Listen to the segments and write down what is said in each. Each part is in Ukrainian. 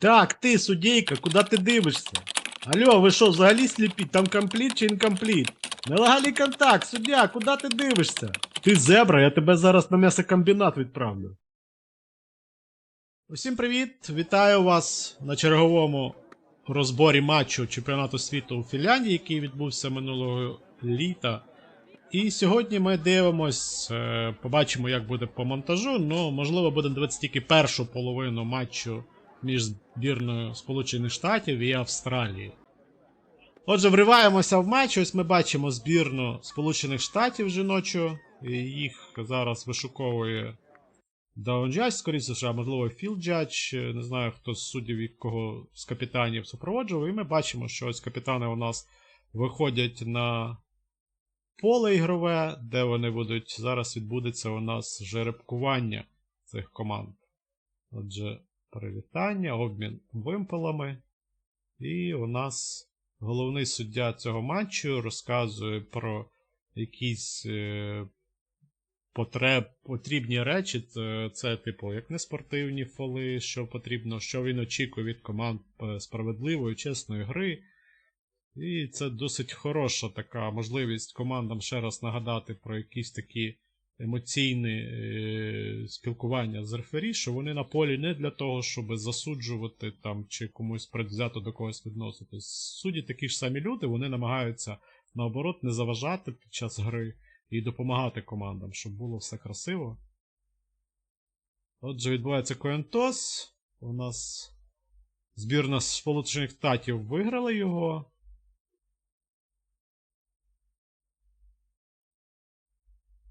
Так, ти, судейка, куди ти дивишся? Алло, ви що, взагалі сліпі? Там компліт чи інкомпліт? Нелегальний контакт, суддя, куди ти дивишся? Ти зебра, я тебе зараз на м'ясокомбінат відправлю. Усім привіт! Вітаю вас на черговому розборі матчу чемпіонату світу у Фінляндії, який відбувся минулого літа. І сьогодні ми дивимось, е, побачимо, як буде по монтажу. Ну, можливо, будемо дивитися тільки першу половину матчу між збірною Сполучених Штатів і Австралії. Отже, вриваємося в матч. Ось ми бачимо збірну Сполучених Штатів жіночу. Їх зараз вишуковує Даунджадж, скоріше, а можливо, Філджадж. Не знаю, хто з суддів кого з капітанів супроводжував. І ми бачимо, що ось капітани у нас виходять на поле ігрове, де вони будуть. Зараз відбудеться у нас жеребкування цих команд. Отже, привітання, обмін вимпелами. І у нас головний суддя цього матчу розказує про якісь е, потреб, потрібні речі. Це, типу, як неспортивні фоли, що потрібно, що він очікує від команд е, справедливої, чесної гри. І це досить хороша така можливість командам ще раз нагадати про якісь такі емоційні е, спілкування з рефері, що вони на полі не для того, щоб засуджувати там чи комусь предвзято до когось відноситись. Судді такі ж самі люди, вони намагаються наоборот не заважати під час гри і допомагати командам, щоб було все красиво. Отже, відбувається коентос. У нас збірна Сполучених Штатів виграла його.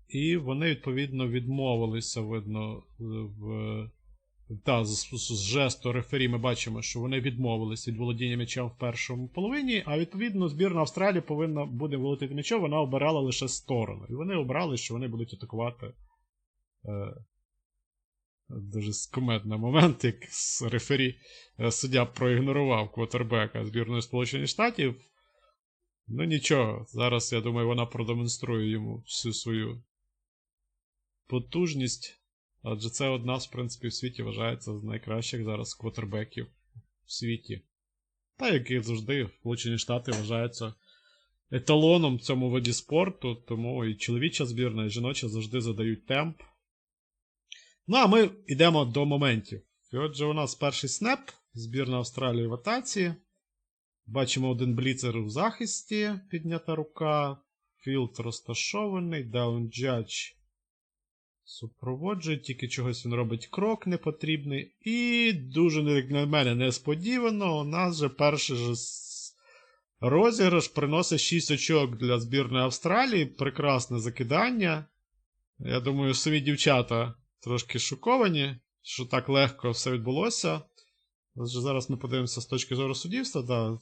І вони, відповідно, відмовилися, видно, в. Та, з, з, жесту рефері ми бачимо, що вони відмовились від володіння м'ячем в першому половині, а відповідно збірна Австралії повинна буде володіти м'ячем, вона обирала лише сторону. І вони обрали, що вони будуть атакувати. Е, дуже скуметний момент, як рефері е, суддя проігнорував квотербека збірної Сполучених Штатів. Ну нічого, зараз, я думаю, вона продемонструє йому всю свою потужність. Адже це одна, в принципі, в світі вважається з найкращих зараз квотербеків в світі. Та як і завжди, Сполучені Штати вважаються еталоном цьому виді спорту, тому і чоловіча збірна, і жіноча завжди задають темп. Ну, а ми йдемо до моментів. І отже, у нас перший снеп, збірна Австралії в атаці. Бачимо один бліцер у захисті, піднята рука. Філд розташований, даунджадж Супроводжує, тільки чогось він робить крок непотрібний. І дуже, на мене, несподівано, у нас же перший же розіграш приносить 6 очок для збірної Австралії. Прекрасне закидання. Я думаю, самі дівчата трошки шоковані, що так легко все відбулося. Зараз ми подивимося з точки зору суддівства. Да.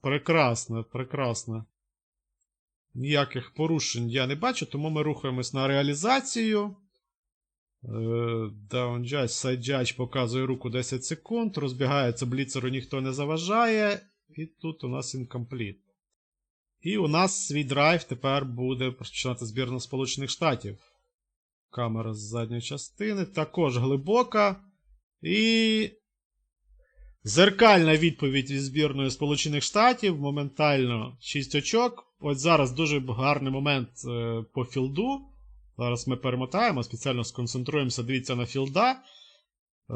Прекрасно, прекрасно. Ніяких порушень я не бачу, тому ми рухаємось на реалізацію. Даунджадж, сайджадж показує руку 10 секунд. Розбігається бліцеру, ніхто не заважає. І тут у нас інкомпліт. І у нас свій драйв тепер буде розпочинати збірна Сполучених Штатів. Камера з задньої частини. Також глибока. І. Зеркальна відповідь від збірної Сполучених Штатів. Моментально 6 очок. Ось зараз дуже гарний момент е, по філду. Зараз ми перемотаємо, спеціально сконцентруємося, дивіться на філда. Е,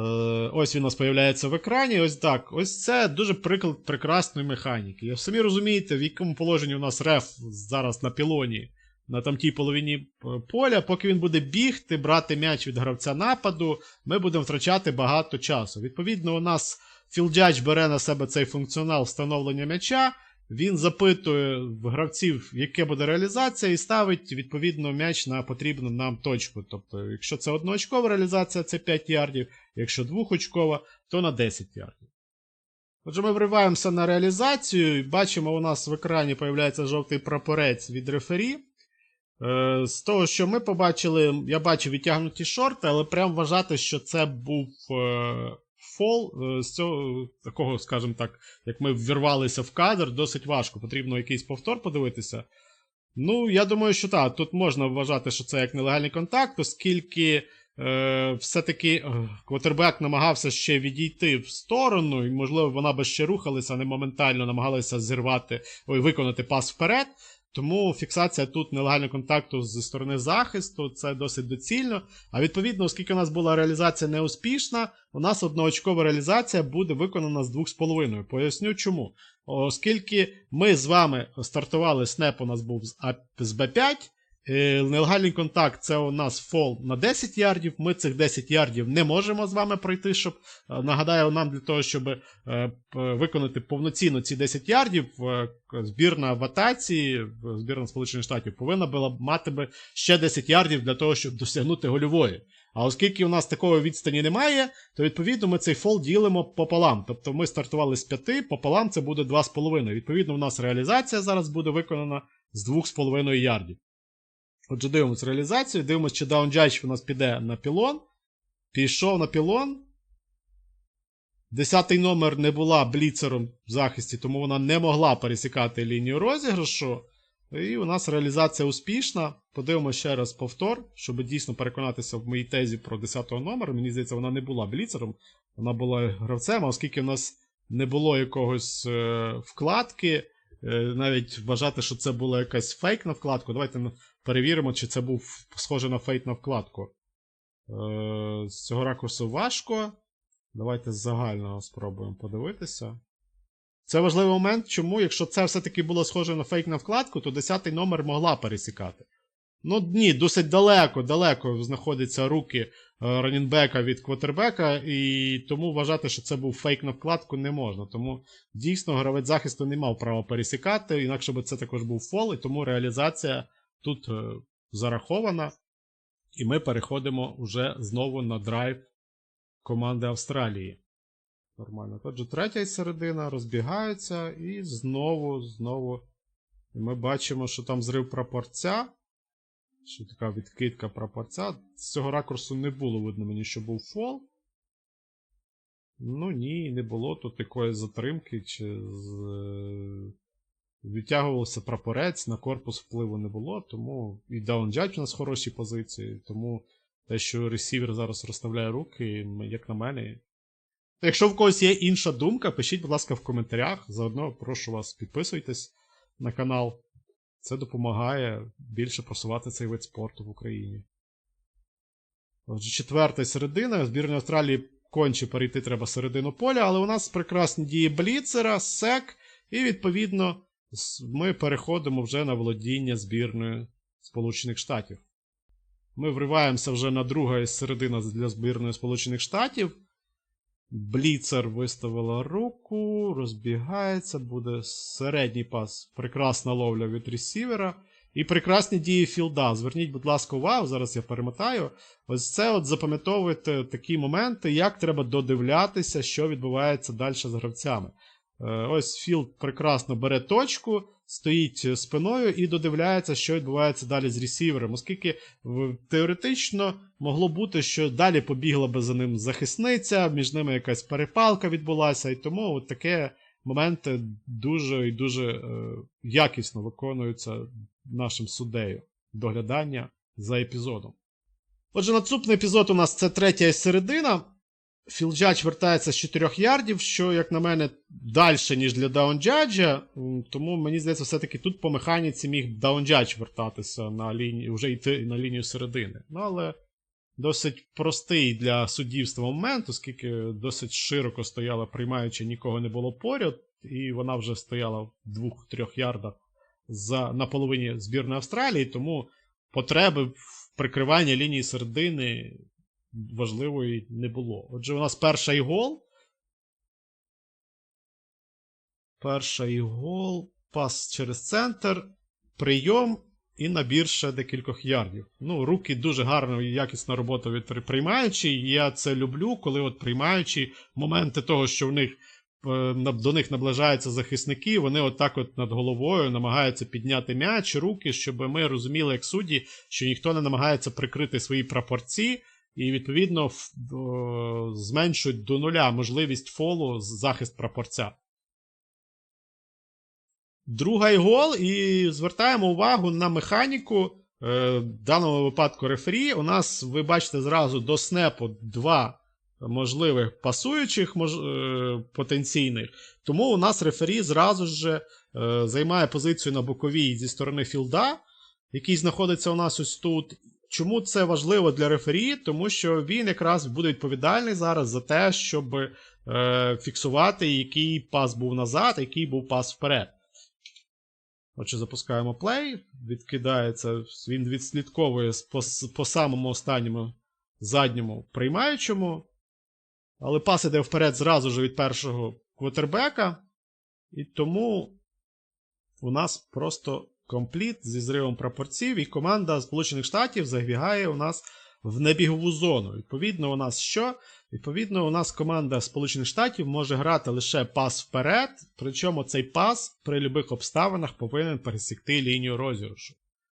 ось він у нас з'являється в екрані. Ось так. Ось це дуже приклад прекрасної механіки. Ви самі розумієте, в якому положенні у нас реф зараз на пілоні, на там тій половині поля. Поки він буде бігти, брати м'яч від гравця нападу, ми будемо втрачати багато часу. Відповідно, у нас філджач бере на себе цей функціонал встановлення м'яча. Він запитує в гравців, яке буде реалізація, і ставить відповідно м'яч на потрібну нам точку. Тобто, якщо це одноочкова реалізація, це 5 ярдів, якщо двохочкова, то на 10 ярдів. Отже, ми вриваємося на реалізацію і бачимо, у нас в екрані з'являється жовтий прапорець від рефері. Е, з того, що ми побачили, я бачив відтягнуті шорти, але прям вважати, що це був. Фол е, з цього такого, скажімо так, як ми ввірвалися в кадр, досить важко. Потрібно якийсь повтор подивитися. Ну, я думаю, що так, тут можна вважати, що це як нелегальний контакт, оскільки е, все-таки е, квотербек намагався ще відійти в сторону, і, можливо, вона би ще рухалася, а не моментально намагалися зірвати, ой, виконати пас вперед. Тому фіксація тут нелегального контакту зі сторони захисту це досить доцільно. А відповідно, оскільки у нас була реалізація неуспішна, у нас одноочкова реалізація буде виконана з 2,5. Поясню чому. Оскільки ми з вами стартували, снеп у нас був з, А- з Б5. Е, Нелегальний контакт це у нас фол на 10 ярдів. Ми цих 10 ярдів не можемо з вами пройти, щоб е, нагадаю нам для того, щоб е, виконати повноцінно ці 10 ярдів, збірна в атаці, збірна Сполучених Штатів повинна була мати би ще 10 ярдів для того, щоб досягнути гольової. А оскільки у нас такої відстані немає, то відповідно ми цей фол ділимо пополам. Тобто ми стартували з 5, пополам це буде 2,5. Відповідно, у нас реалізація зараз буде виконана з 2,5 ярдів. Отже, дивимося реалізацію, дивимося, чи даунджадж у нас піде на пілон. Пішов на пілон. Десятий номер не була бліцером в захисті, тому вона не могла пересікати лінію розіграшу. І у нас реалізація успішна. Подивимося ще раз повтор, щоб дійсно переконатися в моїй тезі про 10-го номера. Мені здається, вона не була бліцером, вона була гравцем, а оскільки в нас не було якогось е, вкладки, е, навіть вважати, що це була якась фейк на вкладку. Давайте перевіримо, чи це був схоже на фейк на вкладку. Е, з цього ракурсу важко. Давайте з загального спробуємо подивитися. Це важливий момент, чому, якщо це все-таки було схоже на фейк на вкладку, то 10-й номер могла пересікати. Ну, ні, досить далеко, далеко знаходяться руки е, ранінбека від квотербека, і тому вважати, що це був фейк на вкладку, не можна. Тому дійсно гравець захисту не мав права пересікати, інакше би це також був фол, і тому реалізація тут е, зарахована. І ми переходимо вже знову на драйв команди Австралії. Нормально. Отже, третя середина розбігаються, і знову, знову. І ми бачимо, що там зрив прапорця. Що така відкидка прапорця. З цього ракурсу не було видно мені, що був фол. Ну ні, не було тут якоїсь затримки, чи з... відтягувався прапорець, на корпус впливу не було, тому і даунджадж у нас хороші позиції, тому те, що ресівер зараз розставляє руки, як на мене. Якщо в когось є інша думка, пишіть, будь ласка, в коментарях. Заодно прошу вас підписуйтесь на канал. Це допомагає більше просувати цей вид спорту в Україні. Отже, четверта середина. Збірної Австралії конче перейти треба середину поля, але у нас прекрасні дії Бліцера, сек, і відповідно ми переходимо вже на володіння збірної Сполучених Штатів. Ми вриваємося вже на друга із середина для збірної Сполучених Штатів. Бліцер виставила руку, розбігається, буде середній пас. Прекрасна ловля від ресівера. І прекрасні дії філда. Зверніть, будь ласка, увагу, зараз я перемотаю. Ось це от запам'ятовуйте такі моменти, як треба додивлятися, що відбувається далі з гравцями. Е, Ось Філд прекрасно бере точку, стоїть спиною і додивляється, що відбувається далі з ресівером, оскільки теоретично могло бути, що далі побігла би за ним захисниця, між ними якась перепалка відбулася, і тому от таке моменти дуже і дуже е, якісно виконуються нашим суддею доглядання за епізодом. Отже, наступний епізод у нас це третя середина. Філджадж вертається з 4 ярдів, що, як на мене, далі, ніж для даунджаджа. Тому мені здається, все-таки тут по механіці міг даунджадж вертатися на лінію, вже йти на лінію середини. Ну, але досить простий для суддівства момент, оскільки досить широко стояла, приймаючи, нікого не було поряд, і вона вже стояла в 2-3 ярдах за, на половині збірної Австралії, тому потреби в прикриванні лінії середини важливої не було. Отже, у нас перший гол. Перший гол. Пас через центр. Прийом і набір ще декількох ярдів. Ну, руки дуже гарно і якісна робота від при- приймаючий. Я це люблю, коли от приймаючі моменти того, що в них е, до них наближаються захисники, вони отак от над головою намагаються підняти м'яч, руки, щоб ми розуміли, як судді, що ніхто не намагається прикрити свої прапорці, і відповідно зменшують до нуля можливість фолу захист прапорця. Другий гол, і звертаємо увагу на механіку е, в даному випадку рефері. У нас, ви бачите, зразу до снепу два можливих пасуючих мож, е, потенційних. Тому у нас рефері зразу ж е, займає позицію на боковій зі сторони філда, який знаходиться у нас ось тут. Чому це важливо для рефері? Тому що він якраз буде відповідальний зараз за те, щоб е, фіксувати, який пас був назад, який був пас вперед. Отже, запускаємо плей, відкидається, він відслідковує по, по самому останньому задньому приймаючому. Але пас іде вперед зразу ж від першого квотербека. І тому у нас просто компліт зі зривом прапорців, і команда Сполучених Штатів забігає у нас в небігову зону. Відповідно, у нас що? Відповідно, у нас команда Сполучених Штатів може грати лише пас вперед, причому цей пас при будь-яких обставинах повинен пересікти лінію розіграшу.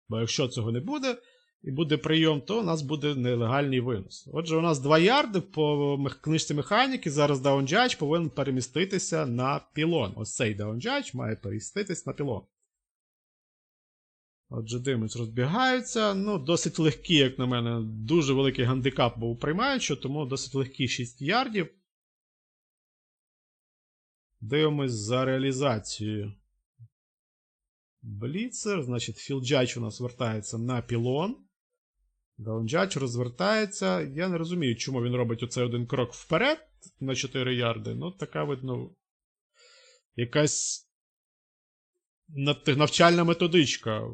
Бо якщо цього не буде, і буде прийом, то у нас буде нелегальний винос. Отже, у нас 2 ярди по книжці механіки. Зараз даунджач повинен переміститися на пілон. Ось цей даунджач має переміститися на пілон. Отже, димець розбігаються. Ну, досить легкі, як на мене, дуже великий гандикап був приймаючи, тому досить легкі 6 ярдів. Дивимось за реалізацією. Бліцер, значить, філджач у нас вертається на пілон. Даунджач розвертається. Я не розумію, чому він робить оцей один крок вперед на 4 ярди. Ну, така, видно, якась навчальна методичка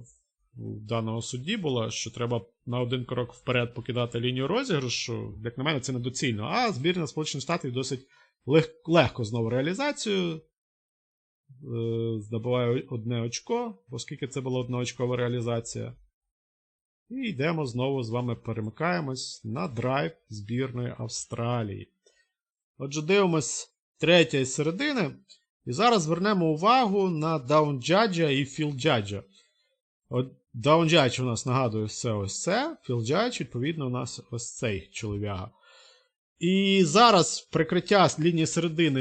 даного судді була, що треба на один крок вперед покидати лінію розіграшу. Як на мене, це недоцільно. А збірна Сполучених Штатів досить лег- легко знову реалізацію. Е, Здобуває одне очко, оскільки це була одноочкова реалізація. І йдемо знову з вами перемикаємось на драйв збірної Австралії. Отже, дивимось третя із середини. І зараз звернемо увагу на даунджаджа і філджаджа. От даунджадж у нас нагадує все ось це, філджадж, відповідно, у нас ось цей чолов'яга. І зараз прикриття з лінії середини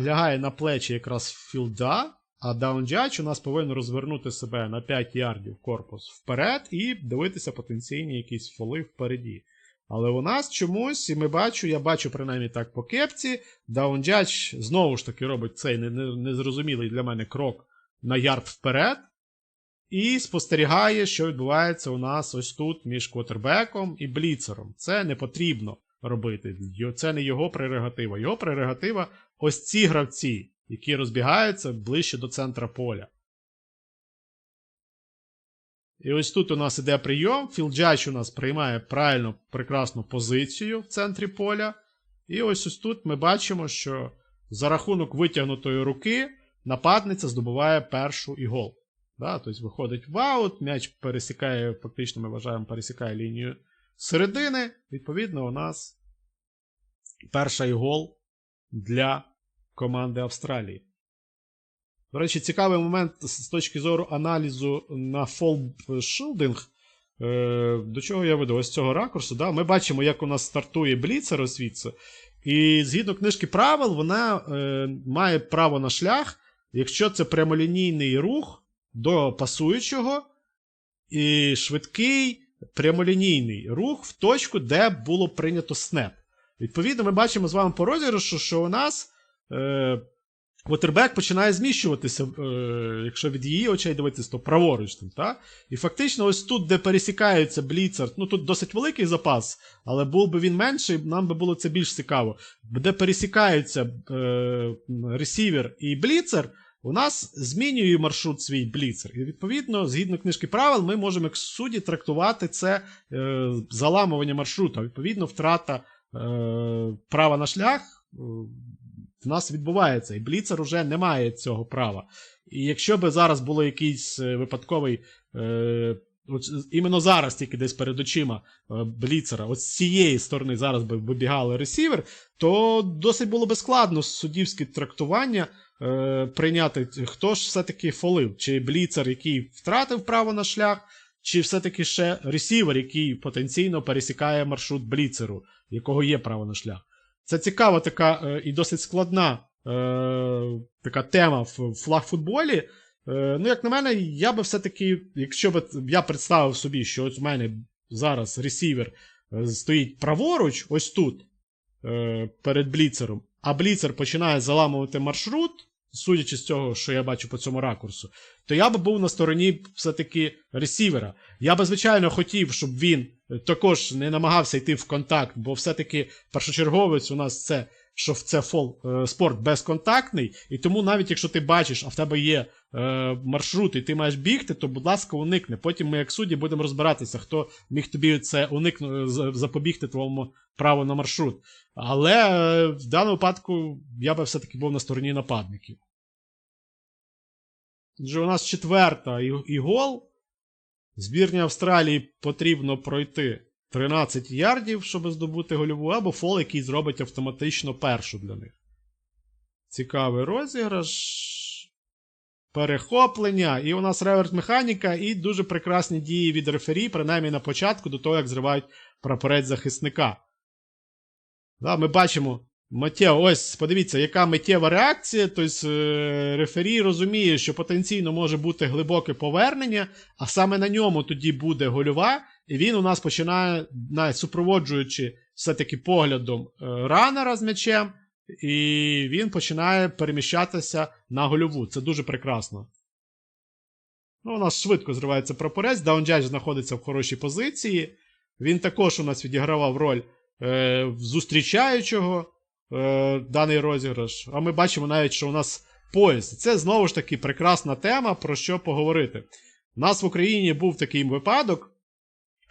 лягає на плечі якраз філда, а даунджадж у нас повинен розвернути себе на 5 ярдів корпус вперед і дивитися потенційні якісь фоли впереді. Але у нас чомусь, і ми бачу, я бачу принаймні так по кепці, даунджадж знову ж таки робить цей не- не- незрозумілий для мене крок на ярд вперед. І спостерігає, що відбувається у нас ось тут між квотербеком і бліцером. Це не потрібно робити. Це не його прерогатива. Його прерогатива ось ці гравці, які розбігаються ближче до центра поля. І ось тут у нас іде прийом. Філджач у нас приймає правильно прекрасну позицію в центрі поля. І ось ось тут ми бачимо, що за рахунок витягнутої руки нападниця здобуває першу і гол. Да, тобто виходить в аут, м'яч пересікає, фактично ми вважаємо, пересікає лінію середини. Відповідно, у нас перший гол для команди Австралії. До речі, цікавий момент з точки зору аналізу на фолшилдинг. Е, до чого я веду? Ось з цього ракурсу. Да? Ми бачимо, як у нас стартує бліцер освіться. І згідно книжки правил, вона е, має право на шлях, якщо це прямолінійний рух до пасуючого і швидкий прямолінійний рух в точку, де було прийнято снеп. Відповідно, ми бачимо з вами по розіграшу, що у нас е, починає зміщуватися, е, якщо від її очей дивитися, то праворуч. Там, та? І фактично, ось тут, де пересікається бліцер, ну тут досить великий запас, але був би він менший, нам би було це більш цікаво. Де пересікаються е, ресівер і бліцер, у нас змінює маршрут свій бліцер. І відповідно, згідно книжки правил, ми можемо як судді трактувати це е, заламування маршрута. Відповідно, втрата е, права на шлях е, в нас відбувається. І бліцер уже не має цього права. І якщо би зараз було якийсь е, випадковий. Е, От іменно зараз, тільки десь перед очима е, бліцера, от з цієї сторони зараз би вибігали ресівер, то досить було би складно суддівське трактування е, прийняти, хто ж все-таки фолив, чи бліцер, який втратив право на шлях, чи все-таки ще ресівер, який потенційно пересікає маршрут бліцеру, якого є право на шлях. Це цікава така е, і досить складна е, така тема в флагфутболі. Е, ну, як на мене, я би все-таки, якщо б я представив собі, що от у мене зараз ресівер стоїть праворуч, ось тут, перед бліцером, а бліцер починає заламувати маршрут, судячи з цього, що я бачу по цьому ракурсу, то я би був на стороні все-таки ресівера. Я би, звичайно, хотів, щоб він також не намагався йти в контакт, бо все-таки першочерговець у нас це, що це фол е, спорт безконтактний, і тому навіть якщо ти бачиш, а в тебе є е, маршрут, і ти маєш бігти, то, будь ласка, уникни. Потім ми, як судді, будемо розбиратися, хто міг тобі це уникну, запобігти твоєму праву на маршрут. Але е, в даному випадку я би все-таки був на стороні нападників. Отже, у нас четверта і, і гол. Збірні Австралії потрібно пройти 13 ярдів, щоб здобути гольову, або фол, який зробить автоматично першу для них. Цікавий розіграш. Перехоплення. І у нас реверс механіка, і дуже прекрасні дії від рефері, принаймні на початку, до того, як зривають прапорець захисника. Да, ми бачимо. Миттєво, ось, подивіться, яка миттєва реакція. Тобто рефері розуміє, що потенційно може бути глибоке повернення, а саме на ньому тоді буде гольова, і він у нас починає, навіть супроводжуючи все-таки поглядом е, ранера з м'ячем, і він починає переміщатися на гольову. Це дуже прекрасно. Ну, у нас швидко зривається прапорець. Даунджадж знаходиться в хорошій позиції. Він також у нас відігравав роль е, зустрічаючого е, даний розіграш. А ми бачимо навіть, що у нас пояс. Це знову ж таки прекрасна тема, про що поговорити. У нас в Україні був такий випадок,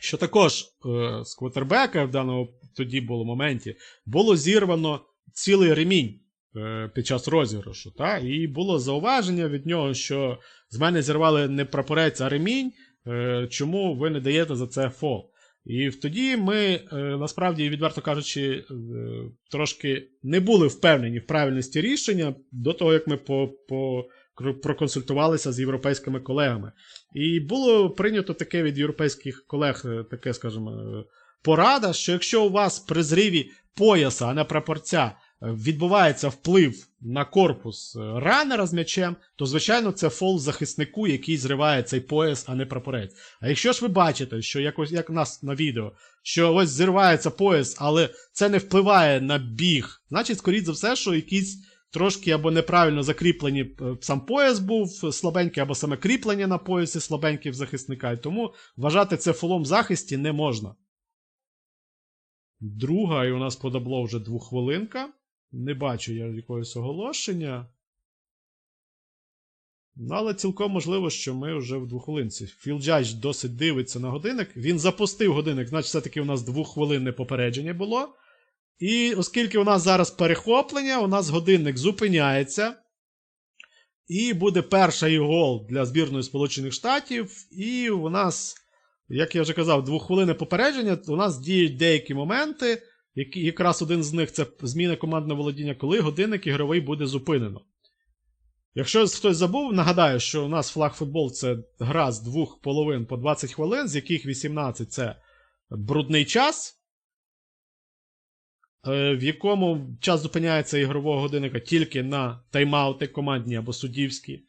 що також е, з квотербека в даному тоді було моменті було зірвано цілий ремінь е, під час розіграшу. Та? І було зауваження від нього, що з мене зірвали не прапорець, а ремінь. Е, чому ви не даєте за це фол? І тоді ми, е, насправді, відверто кажучи, е, трошки не були впевнені в правильності рішення до того, як ми по, по, проконсультувалися з європейськими колегами. І було прийнято таке від європейських колег, е, таке, скажімо, е, порада, що якщо у вас при зриві пояса, а не прапорця, е, відбувається вплив на корпус ранера з м'ячем, то звичайно це фол захиснику, який зриває цей пояс, а не прапорець. А якщо ж ви бачите, що якось як у нас на відео, що ось зривається пояс, але це не впливає на біг, значить, скоріш за все, що якісь трошки або неправильно закріплені е, сам пояс був слабенький, або саме кріплення на поясі слабеньке в захисника. І тому вважати це фолом в захисті не можна. Друга, і у нас подабло вже двохвилинка. Не бачу я якогось оголошення. Ну, але цілком можливо, що ми вже в двохвилинці. Філджадж досить дивиться на годинник. Він запустив годинник, значить, все-таки у нас двохвилинне попередження було. І оскільки у нас зараз перехоплення, у нас годинник зупиняється. І буде перший гол для збірної Сполучених Штатів. І у нас, як я вже казав, двохвилинне попередження. У нас діють деякі моменти. Які, якраз один з них це зміна командного володіння, коли годинник ігровий буде зупинено. Якщо хтось забув, нагадаю, що у нас флаг футбол це гра з двох половин по 20 хвилин, з яких 18 це брудний час, в якому час зупиняється ігрового годинника тільки на тайм-аути командні або суддівські.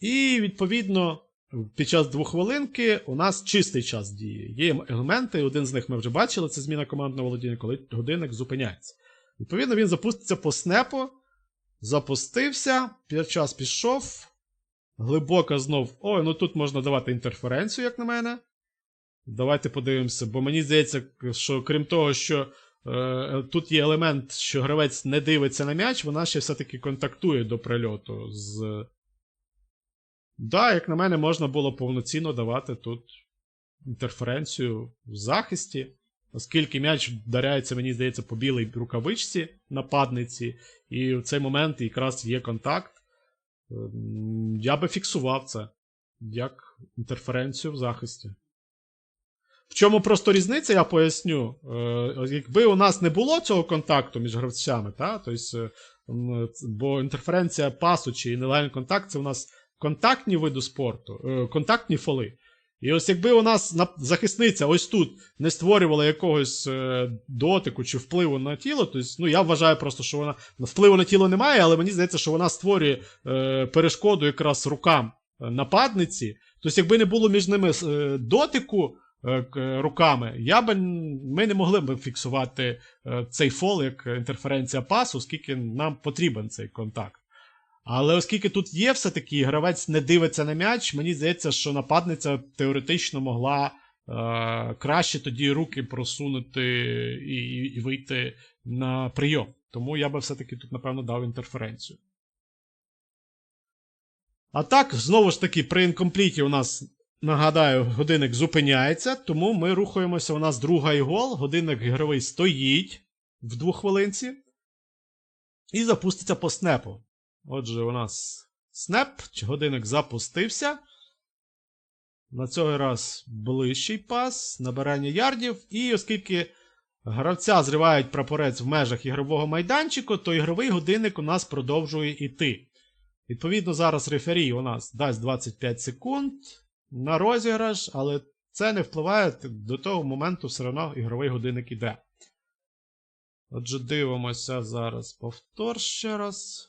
І, відповідно, під час двохвилинки у нас чистий час діє. Є елементи, один з них ми вже бачили, це зміна командного володіння, коли годинник зупиняється. Відповідно, він запуститься по снепу. Запустився, під час пішов. Глибоко знов. Ой, ну тут можна давати інтерференцію, як на мене. Давайте подивимося, бо мені здається, що крім того, що е, тут є елемент, що гравець не дивиться на м'яч, вона ще все-таки контактує до прильоту з. Да, як на мене, можна було повноцінно давати тут інтерференцію в захисті. Оскільки м'яч вдаряється, мені здається, по білій рукавичці нападниці, і в цей момент якраз є контакт. Ем, Я би фіксував це як інтерференцію в захисті. В чому просто різниця, я поясню. Е, Якби у нас не було цього контакту між гравцями, та, тобто, бо інтерференція пасу чи нелегальний контакт це у нас контактні види спорту, е, контактні фоли. І ось якби у нас захисниця ось тут не створювала якогось дотику чи впливу на тіло, то ну я вважаю просто, що вона впливу на тіло немає, але мені здається, що вона створює перешкоду якраз рукам нападниці. Тобто, якби не було між ними дотику руками, я би, ми не могли б фіксувати е, цей фол як інтерференція пасу, оскільки нам потрібен цей контакт. Але оскільки тут є все-таки гравець не дивиться на м'яч, мені здається, що нападниця теоретично могла е, краще тоді руки просунути і, і, і вийти на прийом. Тому я би все-таки тут, напевно, дав інтерференцію. А так, знову ж таки, при інкомпліті у нас, нагадаю, годинник зупиняється, тому ми рухаємося. У нас другий гол. Годинник ігровий стоїть в двохвилинці. І запуститься по снепу. Отже, у нас снеп, годинник запустився. На цей раз ближчий пас, набирання ярдів. І оскільки гравця зривають прапорець в межах ігрового майданчику, то ігровий годинник у нас продовжує йти. Відповідно, зараз рефері у нас дасть 25 секунд на розіграш, але це не впливає до того моменту, все одно ігровий годинник іде. Отже, дивимося зараз повтор ще раз.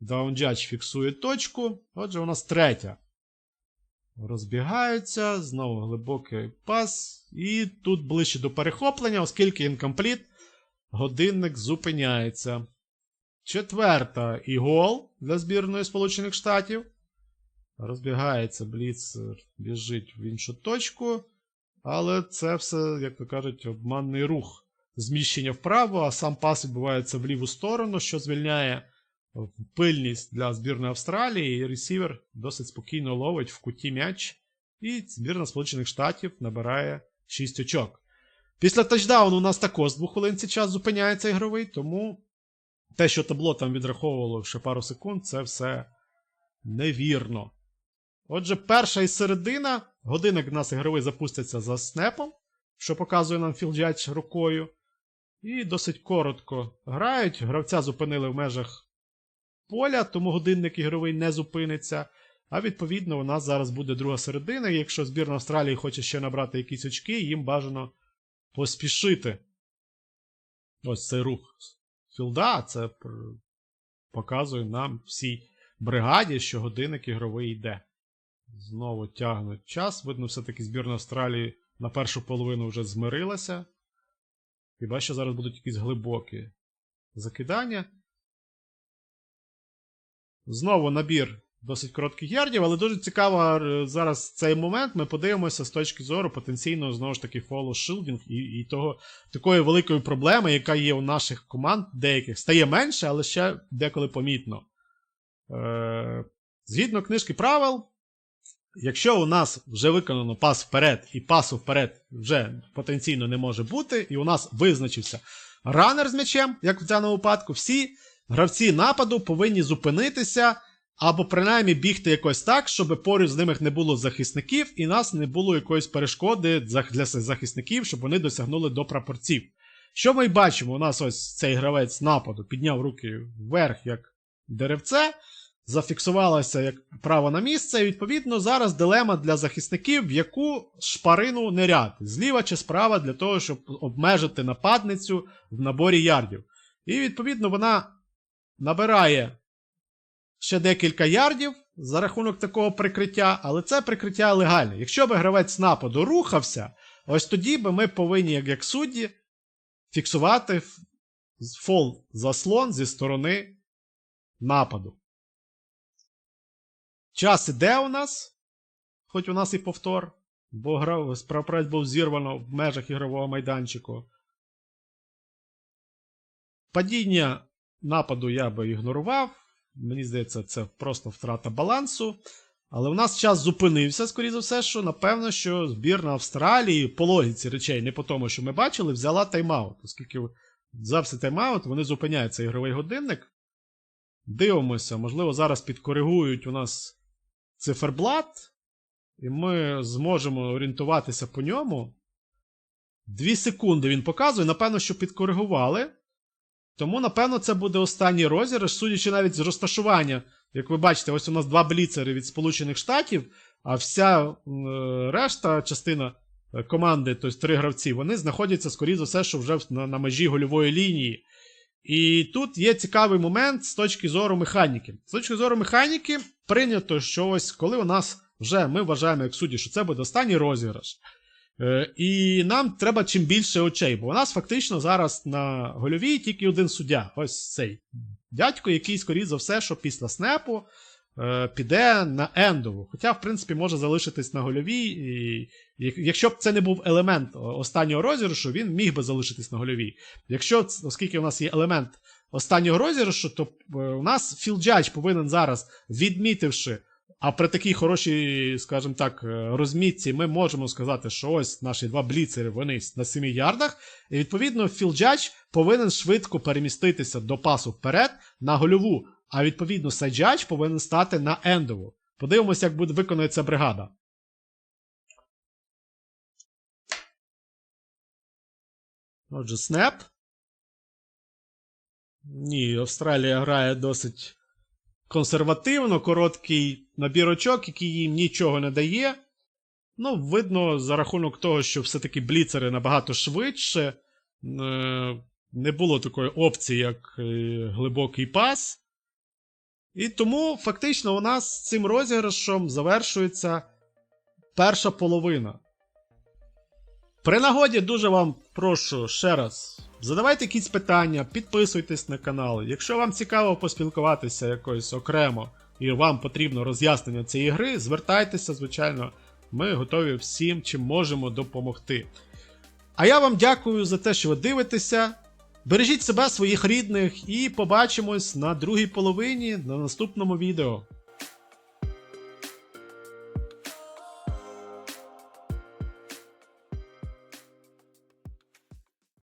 Даунджач фіксує точку. Отже, у нас третя. Розбігаються, знову глибокий пас. І тут ближче до перехоплення, оскільки інкомпліт, годинник зупиняється. Четверта і гол для збірної Сполучених Штатів. Розбігається Бліц, біжить в іншу точку. Але це все, як то кажуть, обманний рух. Зміщення вправо, а сам пас відбувається в ліву сторону, що звільняє пильність для збірної Австралії. І ресівер досить спокійно ловить в куті м'яч. І збірна Сполучених Штатів набирає 6 очок. Після тачдауну у нас також з двох хвилин цей час зупиняється ігровий, тому те, що табло там відраховувало ще пару секунд, це все невірно. Отже, перша і середина. Годинник у нас ігровий запуститься за снепом, що показує нам філджач рукою. І досить коротко грають. Гравця зупинили в межах поля, тому годинник ігровий не зупиниться. А відповідно, у нас зараз буде друга середина. І якщо збірна Австралії хоче ще набрати якісь очки, їм бажано поспішити. Ось цей рух філда, це показує нам всій бригаді, що годинник ігровий йде. Знову тягнуть час. Видно, все-таки збірна Австралії на першу половину вже змирилася. Хіба що зараз будуть якісь глибокі закидання. Знову набір досить коротких ярдів, але дуже цікаво е, зараз цей момент. Ми подивимося з точки зору потенційного знову ж таки фолу шилдінг і, і того, такої великої проблеми, яка є у наших команд деяких. Стає менше, але ще деколи помітно. Е, згідно книжки правил, якщо у нас вже виконано пас вперед, і пасу вперед вже потенційно не може бути, і у нас визначився ранер з м'ячем, як в даному випадку, всі гравці нападу повинні зупинитися. Або принаймні бігти якось так, щоб поруч з ними не було захисників, і нас не було якоїсь перешкоди для захисників, щоб вони досягнули до прапорців. Що ми бачимо? У нас ось цей гравець нападу підняв руки вверх, як деревце, зафіксувалося як право на місце, і відповідно зараз дилема для захисників, в яку шпарину ниряти, зліва чи справа, для того, щоб обмежити нападницю в наборі ярдів. І відповідно вона набирає ще декілька ярдів за рахунок такого прикриття, але це прикриття легальне. Якщо би гравець нападу рухався, ось тоді би ми повинні, як, як судді, фіксувати фол заслон зі сторони нападу. Час іде у нас, хоч у нас і повтор, бо гра... прапорець був зірвано в межах ігрового майданчику. Падіння нападу я би ігнорував. Мені здається, це просто втрата балансу. Але у нас час зупинився, скоріше за все, що напевно, що збірна Австралії по логіці речей, не по тому, що ми бачили, взяла тайм-аут. Оскільки взявся тайм-аут, вони зупиняють цей ігровий годинник. Дивимося, можливо, зараз підкоригують у нас циферблат, і ми зможемо орієнтуватися по ньому. Дві секунди він показує, напевно, що підкоригували. Тому, напевно, це буде останній розіграш, судячи навіть з розташування. Як ви бачите, ось у нас два бліцери від Сполучених Штатів, а вся е, решта частина е, команди, тобто три гравці, вони знаходяться, скоріше за все, що вже на, на межі гольової лінії. І тут є цікавий момент з точки зору механіки. З точки зору механіки, прийнято, що ось коли у нас вже ми вважаємо, як судді, що це буде останній розіграш. Е, і нам треба чим більше очей, бо у нас фактично зараз на гольовій тільки один суддя. Ось цей дядько, який, скоріш за все, що після снепу піде на ендову. Хоча, в принципі, може залишитись на гольовій. І, якщо б це не був елемент останнього розіграшу, він міг би залишитись на гольовій. Якщо, оскільки у нас є елемент останнього розіграшу, то е, у нас філджадж повинен зараз, відмітивши, а при такій хорошій, скажімо так, е, розмітці, ми можемо сказати, що ось наші два бліцери вони на 7 ярдах. І відповідно, філджадж повинен швидко переміститися до пасу вперед на гольову. А відповідно, сайджадж повинен стати на ендову. Подивимося, як буде виконується бригада. Отже, снеп. Ні, Австралія грає досить консервативно, короткий набір очок, який їм нічого не дає. Ну, видно, за рахунок того, що все-таки бліцери набагато швидше. е, Не було такої опції, як е, глибокий пас. І тому фактично у нас цим розіграшом завершується перша половина. При нагоді дуже вам прошу ще раз. Задавайте якісь питання, підписуйтесь на канал. Якщо вам цікаво поспілкуватися якось окремо і вам потрібно роз'яснення цієї гри, звертайтеся, звичайно, ми готові всім, чим можемо допомогти. А я вам дякую за те, що ви дивитеся. Бережіть себе, своїх рідних, і побачимось на другій половині на наступному відео.